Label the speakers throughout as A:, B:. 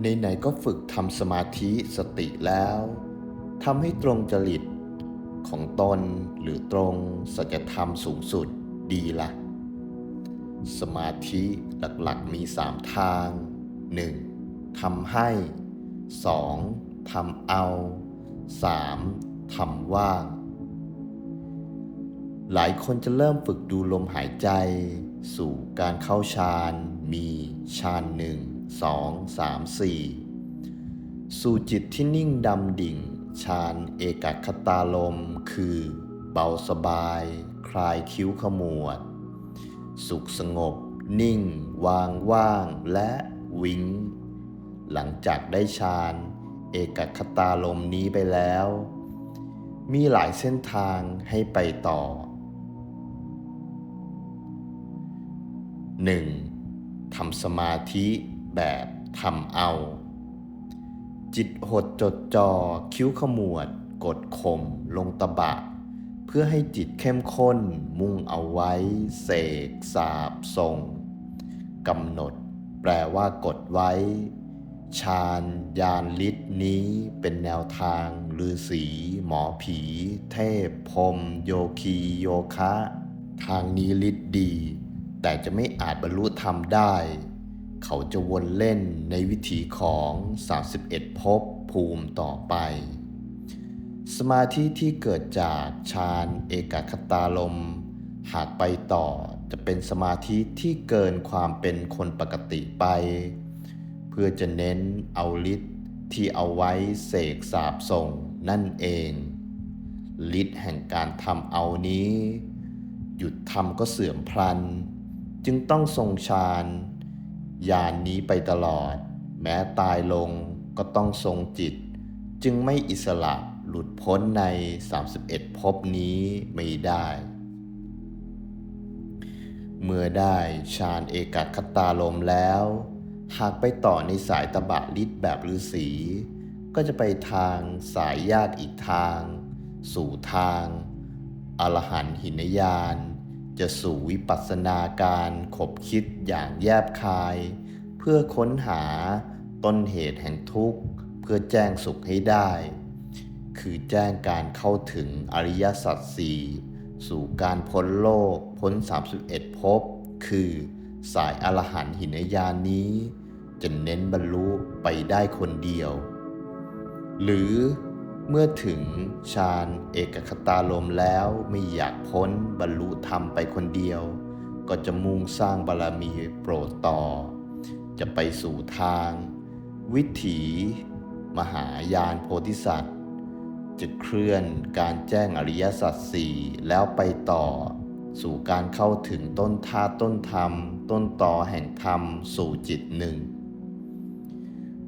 A: ไหนๆก็ฝึกทำสมาธิสติแล้วทำให้ตรงจริตของตนหรือตรงสัจธรรมสูงสุดดีละสมาธิหลักๆมีสามทาง 1. ทำให้ 2. ทำเอา 3. ทำว่าง หลายคนจะเริ่มฝึกดูลมหายใจ สู่การเข้าฌานมีฌานหนึ่ง สองสามสี่สู่จิตที่นิ่งดำดิ่งฌานเอกคตาลมคือ เบาสบาย คลายคิ้วขมวด สุขสงบ นิ่ง วางว่างและวิง หลังจากได้ฌานเอกคตาลมนี้ไปแล้ว มีหลายเส้นทางให้ไปต่อ 1. ทำสมาธิ แบบทำเอา จิตหดจดจอ่อคิ้วขมวด กดข่มลงตะบะ เพื่อให้จิตเข้มข้นมุ่งเอาไว้ เสกสาบส่งกำหนด แปลว่ากดไว้ฌานยานลิศนี้เป็นแนวทางฤาษีหมอผี เทพพรมโยคีโยคะ ทางนี้ฤทธิ์ดี แต่จะไม่อาจบรรลุธรรมได้ เขาจะวนเล่นในวิถีของ 31ภพภูมิต่อไป สมาธิที่เกิดจากฌานเอกคตาลม หากไปต่อจะเป็นสมาธิที่เกินความเป็นคนปกติไป เพื่อจะเน้นเอาฤทธิ์ที่เอาไว้เสกสาบส่งนั่นเองฤทธิ์แห่งการทำเอานี้ หยุดทำก็เสื่อมพลัน จึงต้องทรงฌาน ยานนี้ไปตลอด แม้ตายลงก็ต้องทรงจิต จึงไม่อิสระหลุดพ้นใน 31ภพนี้ไม่ได้ เมื่อได้ฌานเอกคตาลมแล้ว หากไปต่อในสายตบะลิศแบบฤาษีก็จะไปทางสายญาติอีกทาง สู่ทาง อรหันหินยาน จะสู่วิปัสสนาการขบคิดอย่างแยบคาย เพื่อค้นหาต้นเหตุแห่งทุกข์ เพื่อแจ้งสุขให้ได้ คือแจ้งการเข้าถึงอริยสัจสี่สู่การพ้นโลกพ้น 31ภพคือสายอรหันต์หินยานนี้ จะเน้นบรรลุไปได้คนเดียว หรือ เมื่อถึงฌานเอกคตาลมแล้วไม่อยากพ้นบรรลุธรรมไปคนเดียว ก็จะมุ่งสร้างบารมีโปรดต่อ จะไปสู่ทาง วิถีมหายานโพธิสัตว์ จะเคลื่อนการแจ้งอริยสัจสี่แล้วไปต่อ สู่การเข้าถึงต้นท่าต้นธรรม ต้นต่อแห่งธรรมสู่จิตหนึ่ง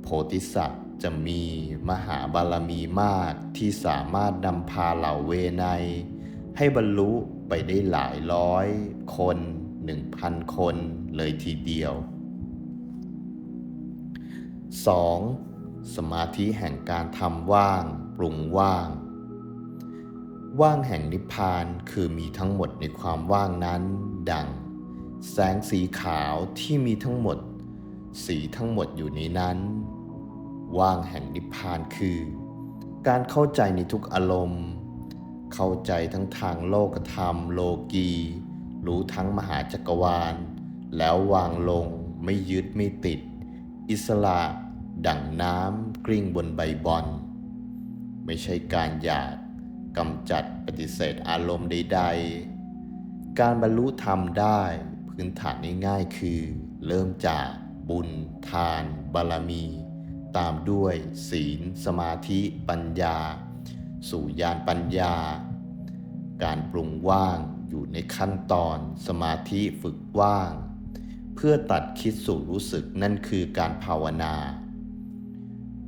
A: โพธิสัตว์ จะมีมหาบารมีมากที่สามารถนำพาเหล่าเวไนยให้บรรลุไปได้หลายร้อยคนหนึ่งพันคนเลยทีเดียว 2. สมาธิแห่งการทำว่างปรุงว่าง ว่างแห่งนิพพานคือมีทั้งหมดในความว่างนั้น ดัง แสงสีขาวที่มีทั้งหมด สีทั้งหมดอยู่ในนั้น ว่างแห่งนิพพานคือ การเข้าใจในทุกอารมณ์ เข้าใจทั้งทางโลกธรรมโลกี รู้ทั้งมหาจักรวาล แล้ววางลงไม่ยึดไม่ติด อิสระดั่งน้ำกลิ้งบนใบบอน ไม่ใช่การอยากกำจัดปฏิเสธอารมณ์ใด ๆ การบรรลุธรรมได้พื้นฐานง่ายๆคือ เริ่มจากบุญ ทาน บารมี ตามด้วยศีล สมาธิปัญญา สู่ญาณปัญญา การปรุงว่างอยู่ในขั้นตอนสมาธิฝึกว่าง เพื่อตัดคิดสู่รู้สึกนั่นคือการภาวนา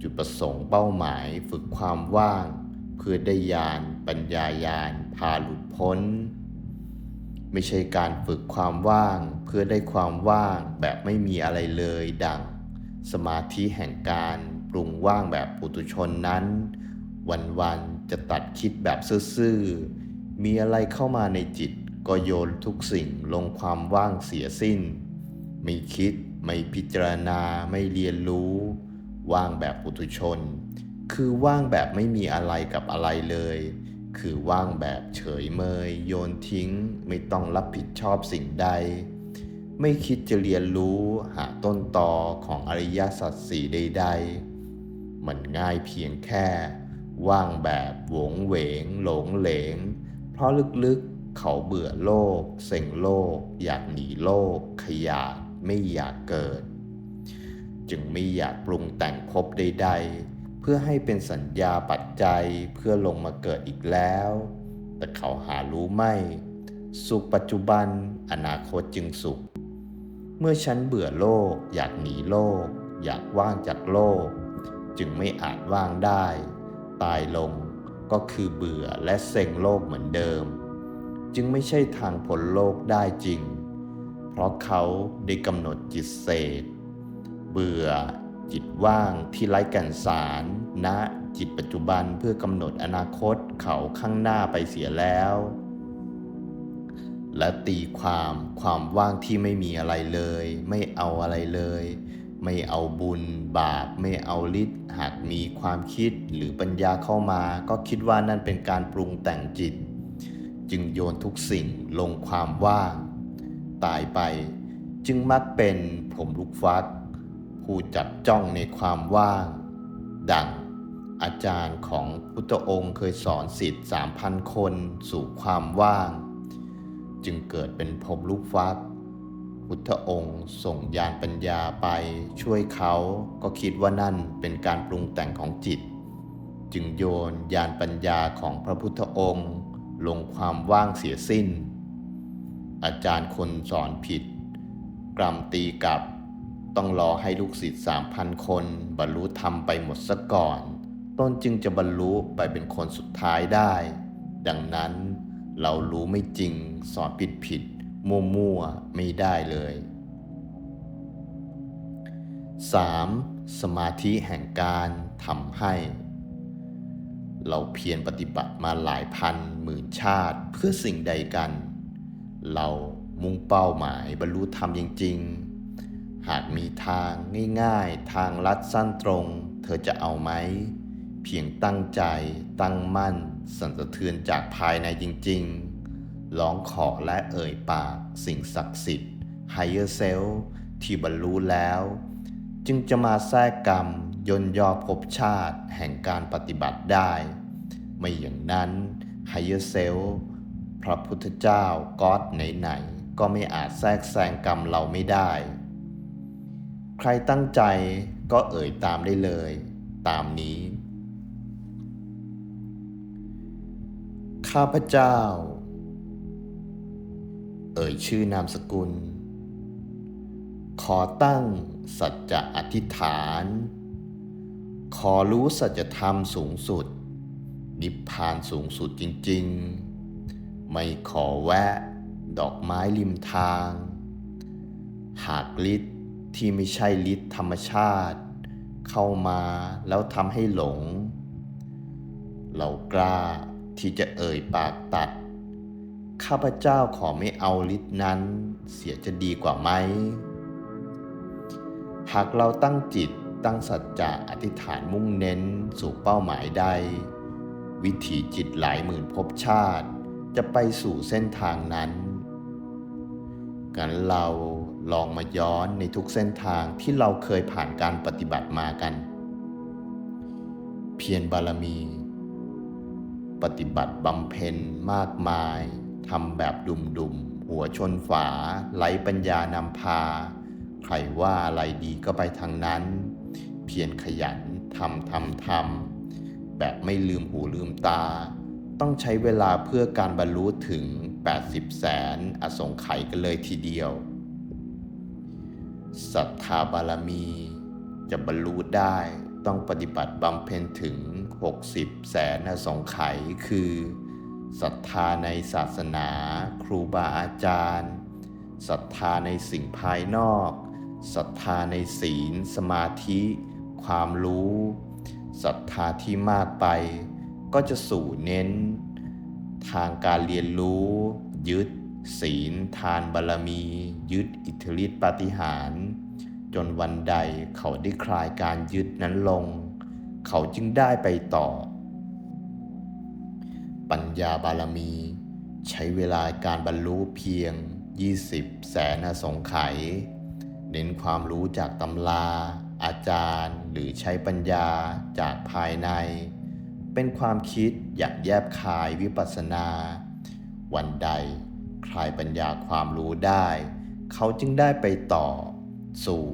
A: จุดประสงค์เป้าหมายฝึกความว่าง เพื่อได้ญาณปัญญายาณพาหลุดพ้น ไม่ใช่การฝึกความว่าง เพื่อได้ความว่างแบบไม่มีอะไรเลยดัง สมาธิแห่งการปรุงว่างแบบปุถุชนนั้น วันๆจะตัดคิดแบบซื่อๆ มีอะไรเข้ามาในจิตก็โยนทุกสิ่งลงความว่างเสียสิ้น ไม่คิดไม่พิจารณาไม่เรียนรู้ ว่างแบบปุถุชน คือว่างแบบไม่มีอะไรกับอะไรเลย คือว่างแบบเฉยเมย โยนทิ้ง ไม่ต้องรับผิดชอบสิ่งใด ไม่คิดจะเรียนรู้หาต้นตอของอริยสัจสี่ใดๆ มันง่ายเพียงแค่ ว่างแบบหวงเหวง หลงเหลง เพราะลึกๆเขาเบื่อโลก เซ็งโลก อยากหนีโลก ขยาดไม่อยากเกิด จึงไม่อยากปรุงแต่งภพใด ๆ เพื่อให้เป็นสัญญาปัจจัยเพื่อลงมาเกิดอีกแล้ว แต่เขาหารู้ไม่ สุขปัจจุบัน อนาคตจึงสุข เมื่อฉันเบื่อโลก อยากหนีโลก อยากว่างจากโลก จึงไม่อาจว่างได้ ตายลงก็คือเบื่อและเซ็งโลกเหมือนเดิม จึงไม่ใช่ทางพ้นโลกได้จริง เพราะเขาได้กำหนดจิตเศษ เบื่อจิตว่างที่ไร้แก่นสารณจิตปัจจุบันเพื่อกำหนดอนาคตเขาข้างหน้าไปเสียแล้ว และตีความความว่างที่ไม่มีอะไรเลย ไม่เอาอะไรเลย ไม่เอาบุญ บาป ไม่เอาฤทธิ์หากมีความคิดหรือปัญญาเข้ามา ก็คิดว่านั่นเป็นการปรุงแต่งจิต จึงโยนทุกสิ่งลงความว่าง ตายไป จึงมักเป็นผมลูกฟักผู้จับจ้องในความว่าง ดังอาจารย์ของพุทธองค์เคยสอนสิทธิ์สามพันคนสู่ความว่าง จึงเกิดเป็นผมลูกฟักพุทธองค์ส่งยานปัญญาไปช่วยเขาก็คิดว่านั่นเป็นการปรุงแต่งของจิต จึงโยนยานปัญญาของพระพุทธองค์ ลงความว่างเสียสิ้น อาจารย์คนสอนผิด กรรมตีกับต้องรอให้ลูกศิษย์สามพันคนบรรลุธรรมไปหมดซะก่อน ต้นจึงจะบรรลุไปเป็นคนสุดท้ายได้ ดังนั้น เรารู้ไม่จริงสอนผิดผิดมั่วมั่วๆ ไม่ได้เลย 3. สมาธิแห่งการทำให้ เราเพียรปฏิบัติมาหลายพันหมื่นชาติเพื่อสิ่งใดกัน เรามุ่งเป้าหมายบรรลุธรรมจริง ๆ หากมีทางง่ายๆ ทางลัดสั้นตรง เธอจะเอาไหม เพียงตั้งใจตั้งมั่น สั่นสะเทือนจากภายในจริงๆ ร้องขอและเอ่ยปากสิ่งศักดิ์สิทธิ์ Higher Self ที่บรรลุแล้ว จึงจะมาแทรกกรรมยนยอภพชาติแห่งการปฏิบัติได้ ไม่อย่างนั้น Higher Self พระพุทธเจ้าก็อดไหนๆก็ไม่อาจแทรกแซงกรรมเราไม่ได้ ใครตั้งใจก็เอ่ยตามได้เลย ตามนี้ ข้าพเจ้า เอ่ยชื่อนามสกุล ขอตั้งสัจจะอธิษฐาน ขอรู้สัจธรรมสูงสุด นิพพานสูงสุดจริง ๆ ไม่ขอแวะดอกไม้ริมทาง หากฤทธิ์ที่ไม่ใช่ฤทธิ์ธรรมชาติ เข้ามาแล้วทำให้หลง เรากล้า ที่จะเอ่ยปากตัด ข้าพเจ้าขอไม่เอาฤทธิ์นั้น เสียจะดีกว่าไหม หากเราตั้งจิตตั้งสัจจะอธิษฐานมุ่งเน้นสู่เป้าหมายใด วิถีจิตหลายหมื่นภพชาติ จะไปสู่เส้นทางนั้นกันเราลองมาย้อนในทุกเส้นทางที่เราเคยผ่านการปฏิบัติมากัน เพียรบารมี ปฏิบัติบำเพ็ญมากมายทำแบบดุมๆ หัวชนฝาไร้ปัญญานำพา ใครว่าอะไรดีก็ไปทางนั้น เพียรขยันทำทำทำแบบไม่ลืมหูลืมตา ต้องใช้เวลาเพื่อการบรรลุถึง 80 แสนอสงไขยกันเลยทีเดียวศรัทธาบารมีจะบรรลุได้ ต้องปฏิบัติบำเพ็ญถึง 60 แสนอสงไขยคือศรัทธาในศาสนา ครูบาอาจารย์ศรัทธาในสิ่งภายนอกศรัทธาในศีล สมาธิ ความรู้ศรัทธาที่มากไป ก็จะสู่เน้น ทางการเรียนรู้ ยึด ศีล ทานบารมี ยึดอิทธิฤทธิปาฏิหาริย์ จนวันใดเขาได้คลายการยึดนั้นลง เขาจึงได้ไปต่อ ปัญญาบารมี ใช้เวลาการบรรลุเพียง 20 แสนอสงไขยเน้นความรู้จากตำรา อาจารย์ หรือใช้ปัญญาจากภายใน เป็นความคิดอยากแยบคายวิปัสสนา วันใดคลายปัญญาความรู้ได้ เขาจึงได้ไปต่อ สู่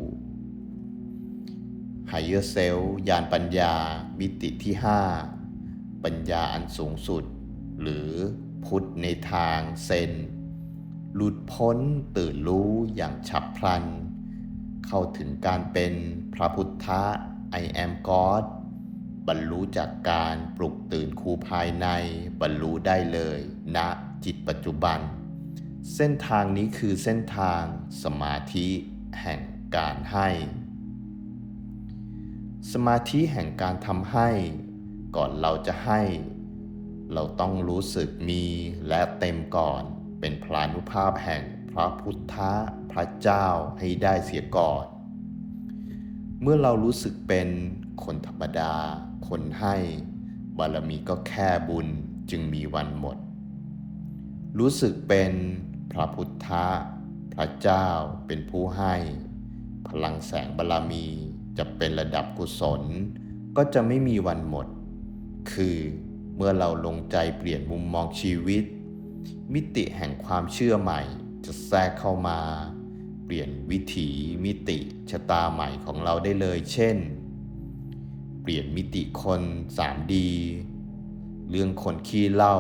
A: Higher Self ยานปัญญามิติที่ 5 ปัญญาอันสูงสุด หรือพุทธในทางเซน หลุดพ้นตื่นรู้อย่างฉับพลัน เข้าถึงการเป็นพระพุทธะ I am God บรรลุจากการปลุกตื่นครูภายในบรรลุได้เลยณนะจิตปัจจุบัน เส้นทางนี้คือเส้นทางสมาธิ แห่งการให้ สมาธิแห่งการทำให้ ก่อนเราจะให้ เราต้องรู้สึกมีและเต็มก่อนเป็นพลานุภาพแห่งพระพุทธพระเจ้าให้ได้เสียก่อน เมื่อเรารู้สึกเป็นคนธรรมดา คนให้ บารมีก็แค่บุญจึงมีวันหมด รู้สึกเป็นพระพุทธ พระเจ้าเป็นผู้ให้ พลังแสงบารมีจะเป็นระดับกุศล ก็จะไม่มีวันหมด คือเมื่อเราลงใจเปลี่ยนมุมมองชีวิต มิติแห่งความเชื่อใหม่จะแทรกเข้ามา เปลี่ยนวิถีมิติชะตาใหม่ของเราได้เลย เช่น เปลี่ยนมิติคน 3D เรื่องคนขี้เหล้า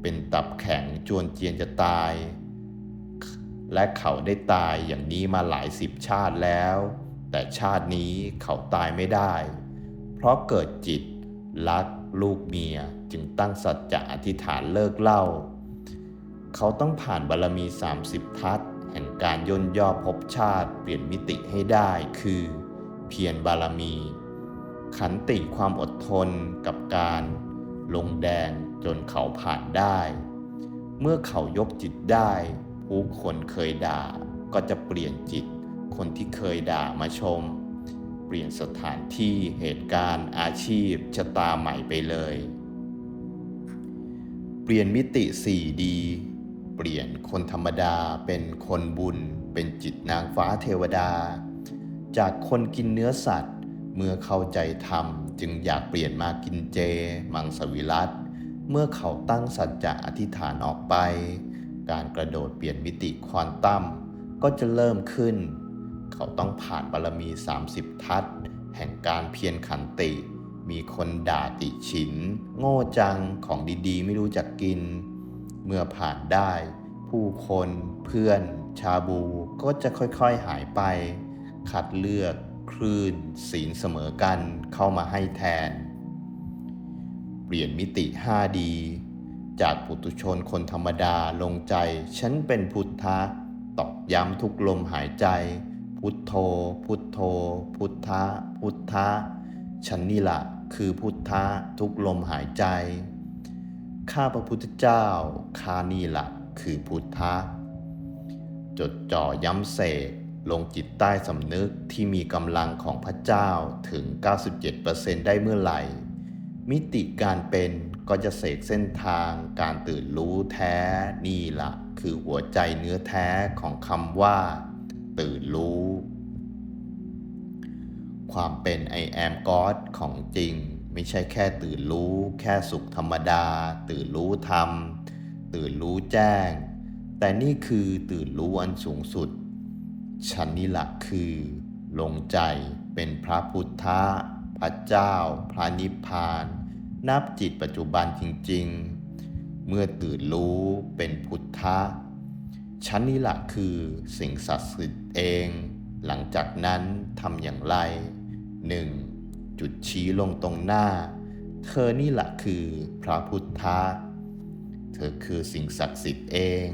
A: เป็นตับแข็งจวนเจียนจะตาย และเขาได้ตายอย่างนี้มาหลายสิบชาติแล้ว แต่ชาตินี้เขาตายไม่ได้ เพราะเกิดจิต รักลูกเมียจึงตั้งสัจจะอธิษฐานเลิกเล้าเขาต้องผ่านบารมี 30 ทัศแห่งการย่นย่อภพชาติเปลี่ยนมิติให้ได้คือ เพียรบารมี ขันติความอดทนกับการ ลงแดงจนเขาผ่านได้ เมื่อเขายกจิตได้ ผู้คนเคยด่าก็จะเปลี่ยนจิต คนที่เคยด่ามาชม เปลี่ยนสถานที่เหตุการณ์อาชีพชะตาใหม่ไปเลย เปลี่ยนมิติ 4D เปลี่ยนคนธรรมดาเป็นคนบุญ เป็นจิตนางฟ้าเทวดา จากคนกินเนื้อสัตว์ เมื่อเข้าใจธรรมจึงอยากเปลี่ยนมากินเจ มังสวิรัตเมื่อเขาตั้งสัจจะอธิษฐานออกไป การกระโดดเปลี่ยนมิติควอนตัมก็จะเริ่มขึ้น เขาต้องผ่านบารมี 30 ทัศแห่งการเพียรขันติ มีคนด่าติฉิน โง่จังของดีๆ ไม่รู้จักกิน เมื่อผ่านได้ ผู้คนเพื่อนชาบูก็จะค่อยๆหายไป คัดเลือก คลื่น ศีลเสมอกันเข้ามาให้แทน เปลี่ยนมิติ 5D จากปุตุชนคนธรรมดาลงใจ ฉันเป็นพุทธะตอกย้ำทุกลมหายใจ พุทโธ พุทโธ พุทธะ พุทธะ ฉันนี่ละคือพุทธะทุกลมหายใจ ข้าพระพุทธเจ้าข้านี่ละคือพุทธะ จดจ่อย้ำเสกลงจิตใต้สำนึกที่มีกำลังของพระเจ้าถึง 97%ได้เมื่อไหร่ มิติการเป็นก็จะเสกเส้นทางการตื่นรู้แท้นี่ละคือหัวใจเนื้อแท้ของคำว่า ตื่นรู้ ความเป็น I am God ของจริง ไม่ใช่แค่ตื่นรู้ แค่สุขธรรมดา ตื่นรู้ธรรม ตื่นรู้แจ้ง แต่นี่คือตื่นรู้อันสูงสุด ฉันนี่แหละคือ ลงใจเป็นพระพุทธะ พระเจ้า พระนิพพาน นับจิตปัจจุบันจริง ๆ เมื่อตื่นรู้เป็นพุทธะฉันนี่แหละคือสิ่งศักดิ์สิทธิ์เอง หลังจากนั้นทำอย่างไรหนึ่งจุดชี้ลงตรงหน้า เธอนี่แหละคือพระพุทธะเธอคือสิ่งศักดิ์สิทธิ์เอง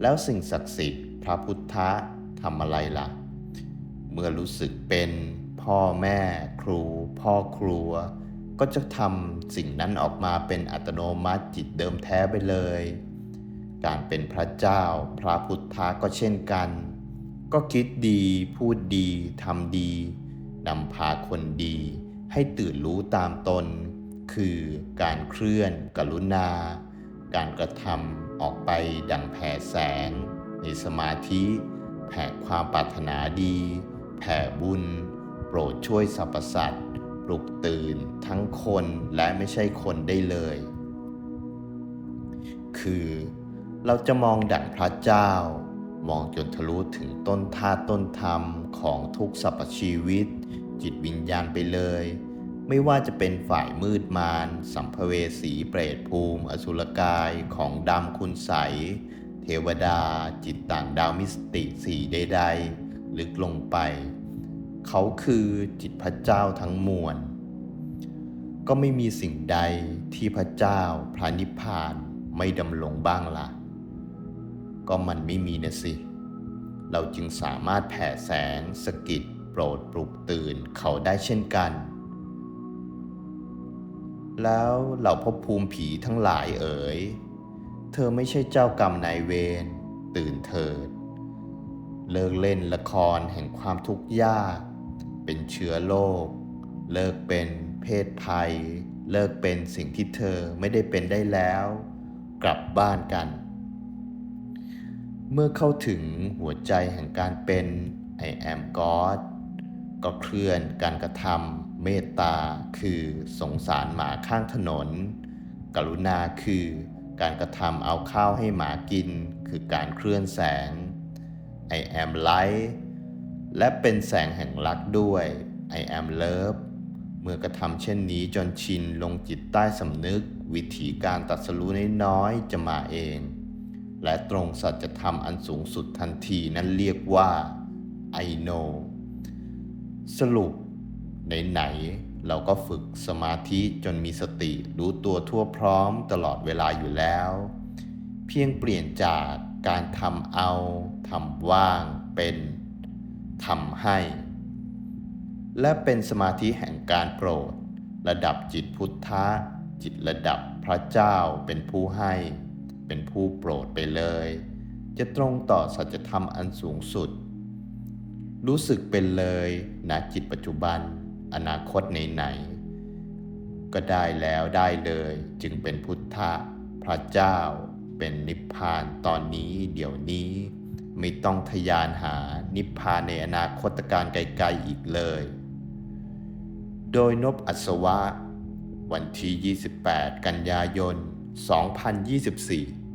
A: แล้วสิ่งศักดิ์สิทธิ์พระพุทธะทำอะไรล่ะ เมื่อรู้สึกเป็น พ่อแม่ ครู พ่อครัว ก็จะทำสิ่งนั้นออกมาเป็นอัตโนมัติจิตเดิมแท้ไปเลย การเป็นพระเจ้า พระพุทธะก็เช่นกัน ก็คิดดี พูดดีทำดีนำพาคนดี ให้ตื่นรู้ตามตน คือการเคลื่อนกรุณา การกระทำออกไปดังแผ่แสง ในสมาธิ แผ่ความปรารถนาดี แผ่บุญ โปรดช่วยสรรพสัตว์ปลุกตื่นทั้งคนและไม่ใช่คนได้เลย คือเราจะมองดั่งพระเจ้า มองจนทะลุถึงต้นท่าตุต้นธรรมของทุกสรรพชีวิต จิตวิญญาณไปเลย ไม่ว่าจะเป็นฝ่ายมืดมารสัมภเวสีเปรตภูมิ อสุรกายของดำคุณใส เทวดา จิตต่างดาวมิสติสีใดๆ ลึกลงไป เขาคือจิตพระเจ้าทั้งมวล ก็ไม่มีสิ่งใดที่พระเจ้าพระนิพพานไม่ดำรงบ้างละ่ะ ก็มันไม่มีนะสิ เราจึงสามารถแผ่แสงสกิดโปรดปลุกตื่นเขาได้เช่นกัน แล้วเหล่าภพภูมิผีทั้งหลายเอ๋ย เธอไม่ใช่เจ้ากรรมนายเวร ตื่นเถิด เลิกเล่นละครแห่งความทุกข์ยาก เป็นเชื้อโรคเลิกเป็นเพศภัย เลิกเป็นสิ่งที่เธอไม่ได้เป็นได้แล้ว กลับบ้านกัน เมื่อเข้าถึงหัวใจแห่งการเป็น I am God ก็เคลื่อนการกระทำเมตตาคือสงสารหมาข้างถนน กรุณาคือการกระทำเอาข้าวให้หมากิน คือการเคลื่อนแสง I am light และเป็นแสงแห่งรักด้วย I am love เมื่อกระทำเช่นนี้จนชินลงจิตใต้สำนึก วิธีการตัดสรู้น้อยๆจะมาเอง และตรงสัจธรรมอันสูงสุดทันทีนั้นเรียกว่า I know สรุปไหนๆเราก็ฝึกสมาธิจนมีสติรู้ตัวทั่วพร้อมตลอดเวลาอยู่แล้ว เพียงเปลี่ยนจากการทำเอาทำว่างเป็น ทำให้ และเป็นสมาธิแห่งการโปรด ระดับจิตพุทธะ จิตระดับพระเจ้าเป็นผู้ให้ เป็นผู้โปรดไปเลย จะตรงต่อสัจธรรมอันสูงสุด รู้สึกเป็นเลยณจิตปัจจุบัน อนาคตไหนๆก็ได้แล้วได้เลยจึงเป็นพุทธะพระเจ้าเป็นนิพพานตอนนี้เดี๋ยวนี้ ไม่ต้องทยานหานิพพานในอนาคตการไกลๆอีกเลย โดยนบอัศวะ วันที่ 28 กันยายน 2024